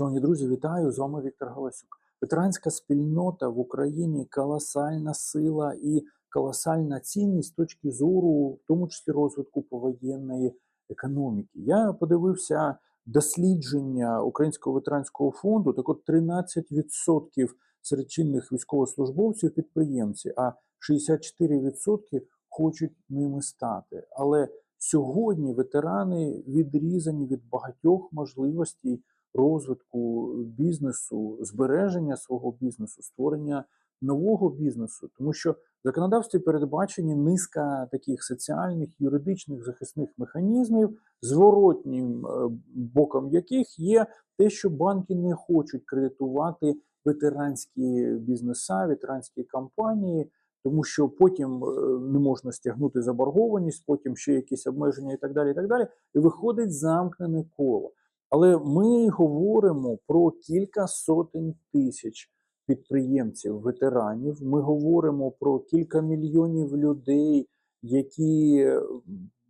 Шановні друзі, вітаю! З вами Віктор Галасюк. Ветеранська спільнота в Україні колосальна сила і колосальна цінність з точки зору, в тому числі розвитку повоєнної економіки. Я подивився дослідження Українського ветеранського фонду. Так от 13% серед чинних військовослужбовців підприємці, а 64% хочуть ними стати. Але сьогодні ветерани відрізані від багатьох можливостей розвитку бізнесу, збереження свого бізнесу, створення нового бізнесу, тому що в законодавстві передбачені низка таких соціальних, юридичних захисних механізмів, зворотнім е, боком яких є те, що банки не хочуть кредитувати ветеранські бізнеса, ветеранські компанії. Тому що потім е, не можна стягнути заборгованість, потім ще якісь обмеження і так далі. І так далі. І виходить замкнене коло. Але ми говоримо про кілька сотень тисяч підприємців, ветеранів. Ми говоримо про кілька мільйонів людей, які е,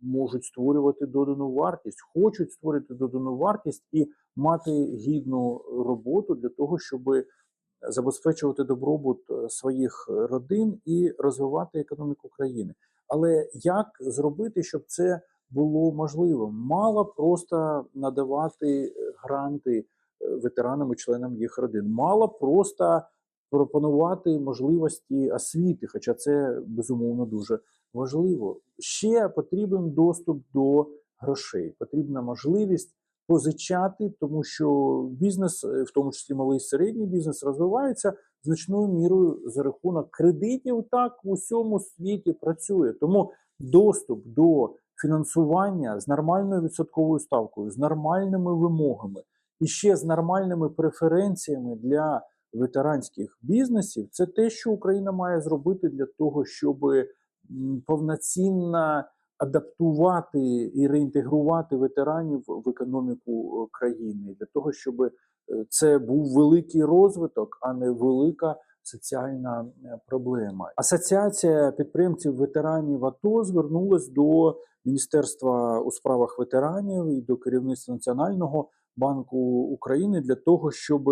можуть створювати додану вартість, хочуть створити додану вартість і мати гідну роботу для того, щоб забезпечувати добробут е, своїх родин і розвивати економіку країни. Але як зробити, щоб це було можливим? Мало просто надавати е, гранти е, ветеранам і членам їх родин, мало просто пропонувати можливості освіти, хоча це безумовно дуже важливо. Ще потрібен доступ до грошей, потрібна можливість позичати, тому що бізнес, е, в тому числі малий і середній бізнес, розвивається значною мірою за рахунок кредитів. Так в усьому світі працює. Тому доступ до фінансування з нормальною відсотковою ставкою, з нормальними вимогами і ще з нормальними преференціями для ветеранських бізнесів це те, що Україна має зробити для того, щоб повноцінно адаптувати і реінтегрувати ветеранів в економіку країни для того, щоб е, це був великий розвиток, а не велика соціальна е, проблема. Асоціація підприємців ветеранів АТО звернулась до Міністерства у справах ветеранів і до керівництва Національного банку України для того, щоб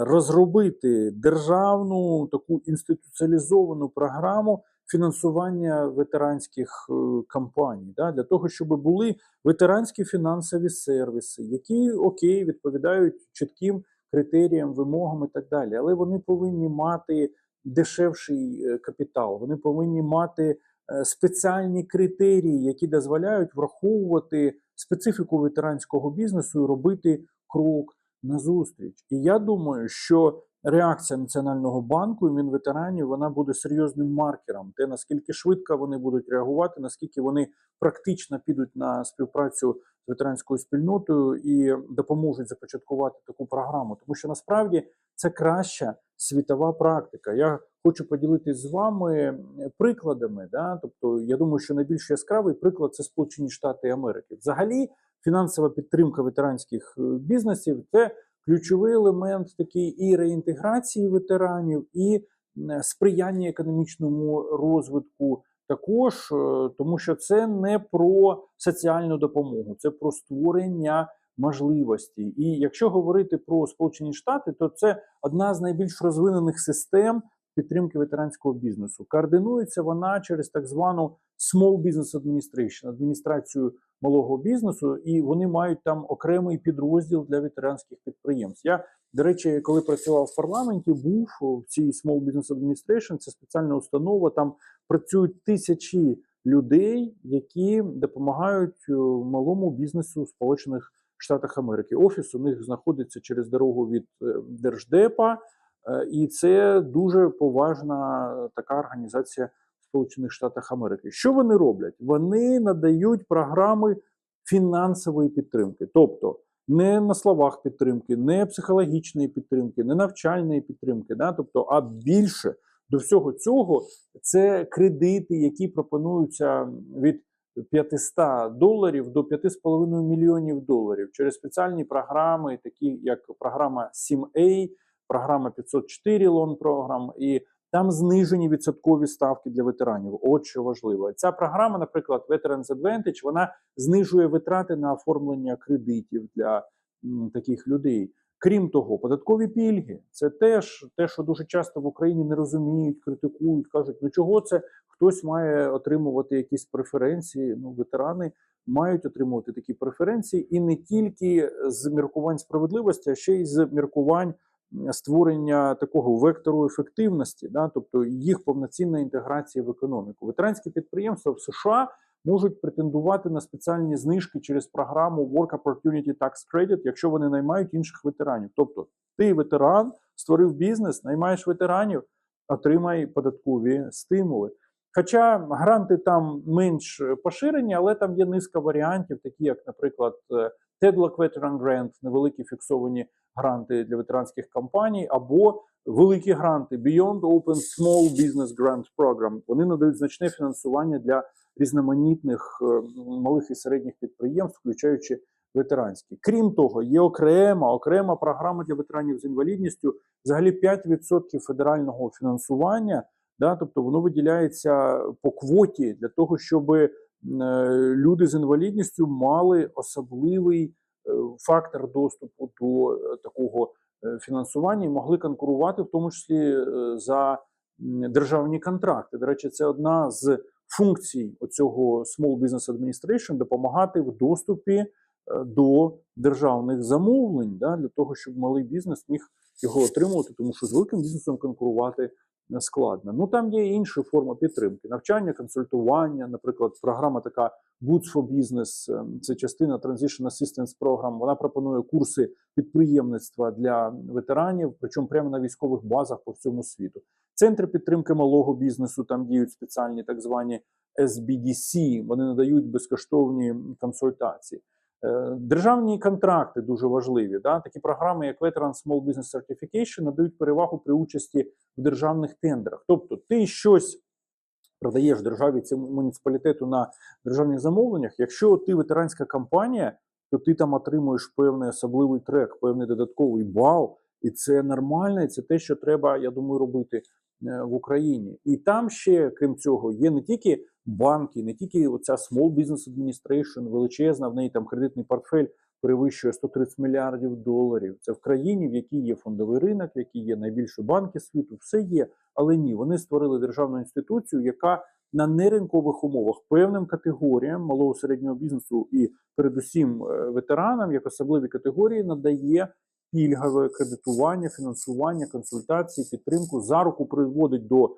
розробити державну таку інституціалізовану програму фінансування ветеранських е, кампаній, да, для того, щоб були ветеранські фінансові сервіси, які окей відповідають чітким критеріям, вимогам і так далі. Але вони повинні мати дешевший е, капітал, вони повинні мати е, спеціальні критерії, які дозволяють враховувати специфіку ветеранського бізнесу і робити крок назустріч. І я думаю, що реакція Національного банку і Мінветеранів вона буде серйозним маркером. Те наскільки швидко вони будуть реагувати, наскільки вони практично підуть на співпрацю з ветеранською спільнотою і допоможуть започаткувати таку програму, тому що насправді це краща світова практика. Я хочу поділитися з вами прикладами. Да? Тобто, я думаю, що найбільш яскравий приклад це Сполучені Штати Америки. Взагалі, фінансова підтримка ветеранських е, бізнесів це ключовий елемент такий і реінтеграції ветеранів, і сприяння економічному розвитку. Також е, тому, що це не про соціальну допомогу, це про створення можливостей. І якщо говорити про Сполучені Штати, то це одна з найбільш розвинених систем підтримки ветеранського бізнесу. Координується вона через так звану Small Business Administration, адміністрацію малого бізнесу, і вони мають там окремий підрозділ для ветеранських підприємств. Я, до речі, коли працював в парламенті, був в цій Small Business Administration, це спеціальна установа. Там працюють тисячі людей, які допомагають е, малому бізнесу Сполучених Штатах Америки. Офіс у них знаходиться через дорогу від е, Держдепа. Е, і це дуже поважна така організація в Сполучених Штатах Америки. Що вони роблять? Вони надають програми фінансової підтримки, тобто не на словах підтримки, не психологічної підтримки, не навчальної підтримки, да? тобто, а більше до всього цього це кредити, які пропонуються від 500 доларів до 5,5 мільйонів доларів через спеціальні програми, такі як програма 7A, програма 504 лон програм, і там знижені відсоткові ставки для ветеранів. От що важливо. Ця програма, наприклад, Veterans Advantage, вона знижує витрати на оформлення кредитів для м, таких людей. Крім того, податкові пільги це теж те, що дуже часто в Україні не розуміють, критикують, кажуть, ну чого це хтось має отримувати якісь преференції. Ну, ветерани мають отримувати такі преференції, і не тільки з міркувань справедливості, а ще й з міркувань створення такого вектору ефективності, да, тобто їх повноцінна інтеграція в економіку. Ветеранські підприємства в США можуть претендувати на спеціальні знижки через програму Work Opportunity Tax Credit, якщо вони наймають інших ветеранів. Тобто, ти ветеран, створив бізнес, наймаєш ветеранів, отримай податкові стимули. Хоча гранти там менш поширені, але там є низка варіантів, такі як, наприклад, е, TEDLOC Veteran Grant, невеликі фіксовані гранти для ветеранських компаній, або великі гранти Beyond Open Small Business Grant Program. Вони надають значне фінансування для різноманітних е, малих і середніх підприємств, включаючи ветеранські. Крім того, є окрема окрема програма для ветеранів з інвалідністю. Взагалі 5% федерального фінансування. Да, тобто воно виділяється по квоті для того, щоб е, люди з інвалідністю мали особливий е, фактор доступу до такого фінансування і могли конкурувати, в тому числі за державні контракти. До речі, це одна з функцій оцього Small Business Administration допомагати в доступі е, до державних замовлень, да, для того, щоб малий бізнес міг його отримувати, тому що з великим бізнесом конкурувати не складно. Ну там є і інші форми підтримки: навчання, консультування, наприклад, програма така Boots for Business, ем, це частина Transition Assistance Program. Вона пропонує курси підприємництва для ветеранів, причому прямо на військових базах по всьому світу. Центри підтримки малого бізнесу там діють спеціальні так звані SBDC, Вони надають безкоштовні консультації. Е, Державні контракти дуже важливі. Да? Такі програми, як Veteran Small Business Certification, надають перевагу при участі в державних тендерах. Тобто, ти щось продаєш державі цьому муніципалітету на державних замовленнях. Якщо ти ветеранська компанія, то ти там отримуєш певний особливий трек, певний додатковий бал, і це нормально, і це те, що треба, я думаю, робити е, в Україні. І там ще, крім цього, є не тільки банки, не тільки оця Small Business Administration, величезна, в неї там кредитний портфель перевищує 130 мільярдів доларів. Це в країні, в якій є фондовий ринок, в якій є найбільші банки світу, все є. Але ні, вони створили державну інституцію, яка на неринкових умовах певним категоріям малого середнього бізнесу і передусім е, ветеранам, як особливі категорії, надає пільгове кредитування, фінансування, консультації, підтримку за руку приводить до е,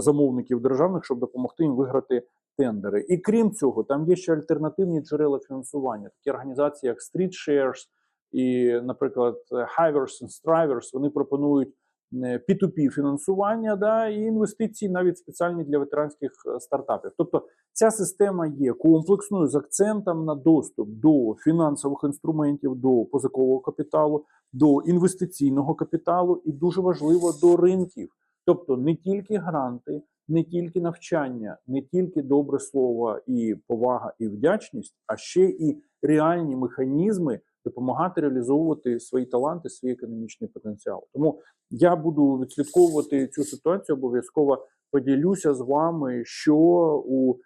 замовників державних, щоб допомогти їм виграти тендери. І крім цього, там є ще альтернативні джерела фінансування, такі організації, як Street Shares і, наприклад, Hivers and Strivers, вони пропонують P2P фінансування да, і інвестиції навіть спеціальні для ветеранських е, стартапів. Тобто ця система є комплексною з акцентом на доступ до фінансових інструментів, до позикового капіталу, до інвестиційного капіталу і дуже важливо до ринків. Тобто не тільки гранти, не тільки навчання, не тільки добре слово і повага і вдячність, а ще і реальні механізми допомагати реалізовувати свої таланти, свій економічний потенціал. Тому я буду відслідковувати цю ситуацію. Обов'язково поділюся з вами, що у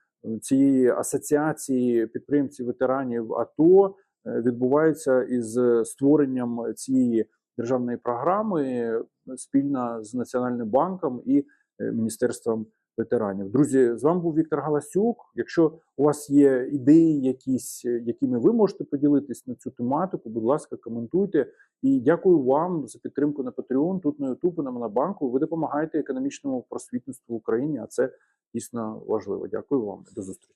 цієї асоціації підприємців ветеранів АТО е, відбувається із створенням цієї державної програми е, спільно з Національним банком і е, Міністерством ветеранів. Друзі, з вами був Віктор Галасюк. Якщо у вас є ідеї, якісь, е, якими ви можете поділитись на цю тематику, будь ласка, коментуйте. І дякую вам за підтримку на Patreon, тут на YouTube, на Монобанку. Ви допомагаєте економічному просвітництву в Україні, а це дійсно важливо. Дякую вам. До зустрічі.